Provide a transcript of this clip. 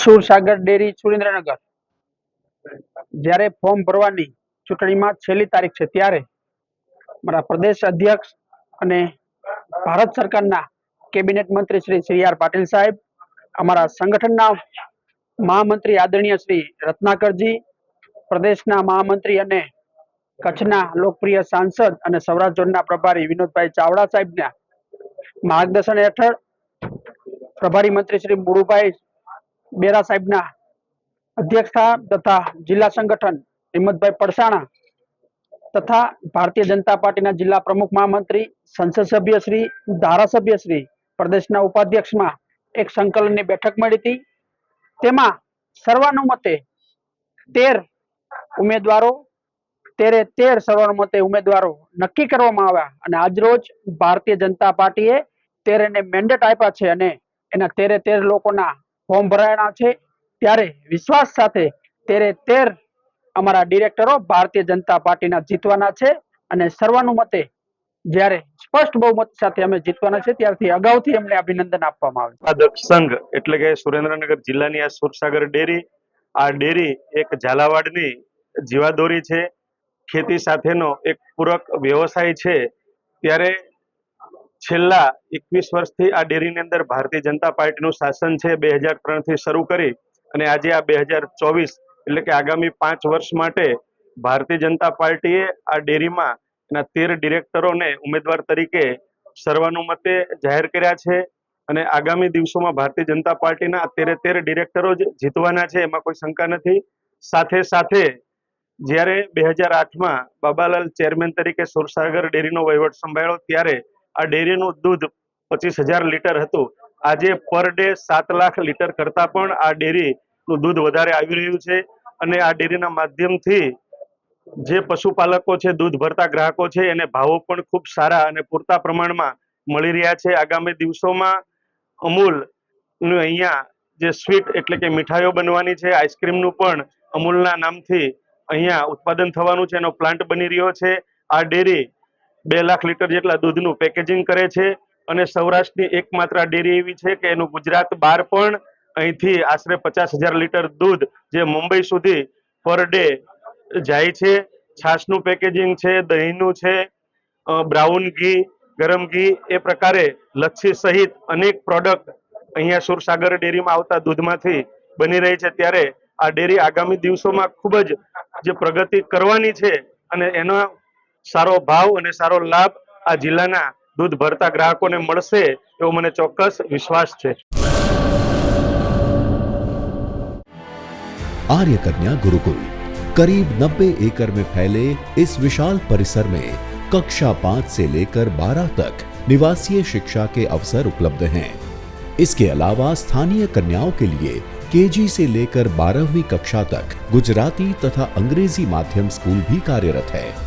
Sursagar dairy Surendranagar. જ્યારે form ભરવાની ચૂંટણીમાં છેલ્લી તારીખ છે ત્યારે મારા પ્રદેશ અધ્યક્ષ અને ભારત સરકારના કેબિનેટ મંત્રી શ્રી સી આર પાટીલ સાહેબ, અમારા સંગઠનના મહામંત્રી આદરણીય શ્રી રત્નાકરજી, પ્રદેશના મહામંત્રી અને કચ્છના લોકપ્રિય સાંસદ અને સૌરાષ્ટ્ર ઝોનના પ્રભારી વિનોદભાઈ ચાવડા સાહેબના માર્ગદર્શન હેઠળ પ્રભારી મંત્રી શ્રી મુરુભાઈ બેરા સાહેબના અધ્યક્ષતા તથા જિલ્લા સંગઠન હિંમતભાઈ પડસાણા તથા ભારતીય જનતા પાર્ટીના જિલ્લા પ્રમુખ મહામંત્રી, સંસદ સભ્ય શ્રી, ધારાસભ્ય શ્રી, પ્રદેશના ઉપાધ્યક્ષમાં એક સંકલનની બેઠક મળી હતી. તેમાં સર્વાનુમતે તેર ઉમેદવારો, તેરે તેર સર્વાનુમતે ઉમેદવારો નક્કી કરવામાં આવ્યા અને આજરોજ ભારતીય જનતા પાર્ટીએ તેરેને મેન્ડેટ આપ્યા છે અને એના તેરે તેર લોકોના ફોર્મ ભરાયા છે. ત્યારે વિશ્વાસ સાથે તેરે તેર અમારા ડિરેક્ટરો ભારતીય જનતા પાર્ટીના જીતવાના છે અને સર્વાનુમતે જ્યારે સ્પષ્ટ બહુમત સાથે અમે જીતવાના છે ત્યારથી અગાઉથી અમને અભિનંદન આપવામાં આવે ઉત્પાદક સંઘ એટલે કે સુરેન્દ્રનગર જિલ્લાની આ સુરસાગર ડેરી, આ ડેરી એક ઝાલાવાડની જીવાદોરી છે. ખેતી સાથેનો એક પૂરક વ્યવસાય છે. ત્યારે છેલ્લા એકવીસ વર્ષથી આ ડેરીની અંદર ભારતીય જનતા પાર્ટીનું શાસન છે. બે હજાર ત્રણથી શરૂ કરી અને આજે આ બે હજાર ચોવીસ એટલે કે આગામી પાંચ વર્ષ માટે ભારતીય જનતા પાર્ટીએ આ ડેરીમાં એના તેર ડિરેક્ટરોને ઉમેદવાર તરીકે સર્વાનુમતે જાહેર કર્યા છે અને આગામી દિવસોમાં ભારતીય જનતા પાર્ટીના તેરે તેર ડિરેક્ટરો જ જીતવાના છે, એમાં કોઈ શંકા નથી. સાથે સાથે જ્યારે બે હજાર આઠમાં બાબાલાલ ચેરમેન તરીકે સુરસાગર ડેરીનો વહીવટ સંભાળ્યો, ત્યારે આ ડેરીનું દૂધ પચીસ હજાર લીટર હતું. આજે પર ડે સાત લાખ લીટર કરતા પણ આ ડેરીનું દૂધ વધારે આવી રહ્યું છે અને આ ડેરીના માધ્યમથી જે પશુપાલકો છે, દૂધ ભરતા ગ્રાહકો છે, એને ભાવો પણ ખૂબ સારા અને પૂરતા પ્રમાણમાં મળી રહ્યા છે. આગામી દિવસોમાં અમૂલ અહીંયા જે સ્વીટ એટલે કે મીઠાઈઓ બનવાની છે, આઈસ્ક્રીમનું પણ અમૂલના નામથી અહીંયા ઉત્પાદન થવાનું છે, એનો પ્લાન્ટ બની રહ્યો છે. આ ડેરી બે લાખ લીટર જેટલા દૂધનું પેકેજિંગ કરે છે અને સૌરાષ્ટ્રની એકમાત્ર ડેરી એવી છે કે એનું ગુજરાત બહાર પણ અહીંથી આશરે પચાસ હજાર લીટર દૂધ જે મુંબઈ સુધી પર ડે જાય છે. છાશનું પેકેજિંગ છે, દહીંનું છે બ્રાઉન ઘી, ગરમ ઘી એ પ્રકારે લચ્છી સહિત અનેક પ્રોડક્ટ અહીંયા સુરસાગર ડેરીમાં આવતા દૂધમાંથી બની રહી છે. ત્યારે આ ડેરી આગામી દિવસોમાં ખૂબ જ જે પ્રગતિ કરવાની છે અને એનો સારો ભાવ અને સારો લાભ આ જિલ્લાના દૂધ ભરતા ગ્રાહકોને મળશે એવો મને ચોક્કસ વિશ્વાસ છે आर्य कन्या गुरुकुल करीब 90 एकड़ में फैले इस विशाल परिसर में कक्षा पाँच से लेकर बारह तक निवासीय शिक्षा के अवसर उपलब्ध हैं इसके अलावा स्थानीय कन्याओं के लिए केजी से लेकर बारहवीं कक्षा तक गुजराती तथा अंग्रेजी माध्यम स्कूल भी कार्यरत है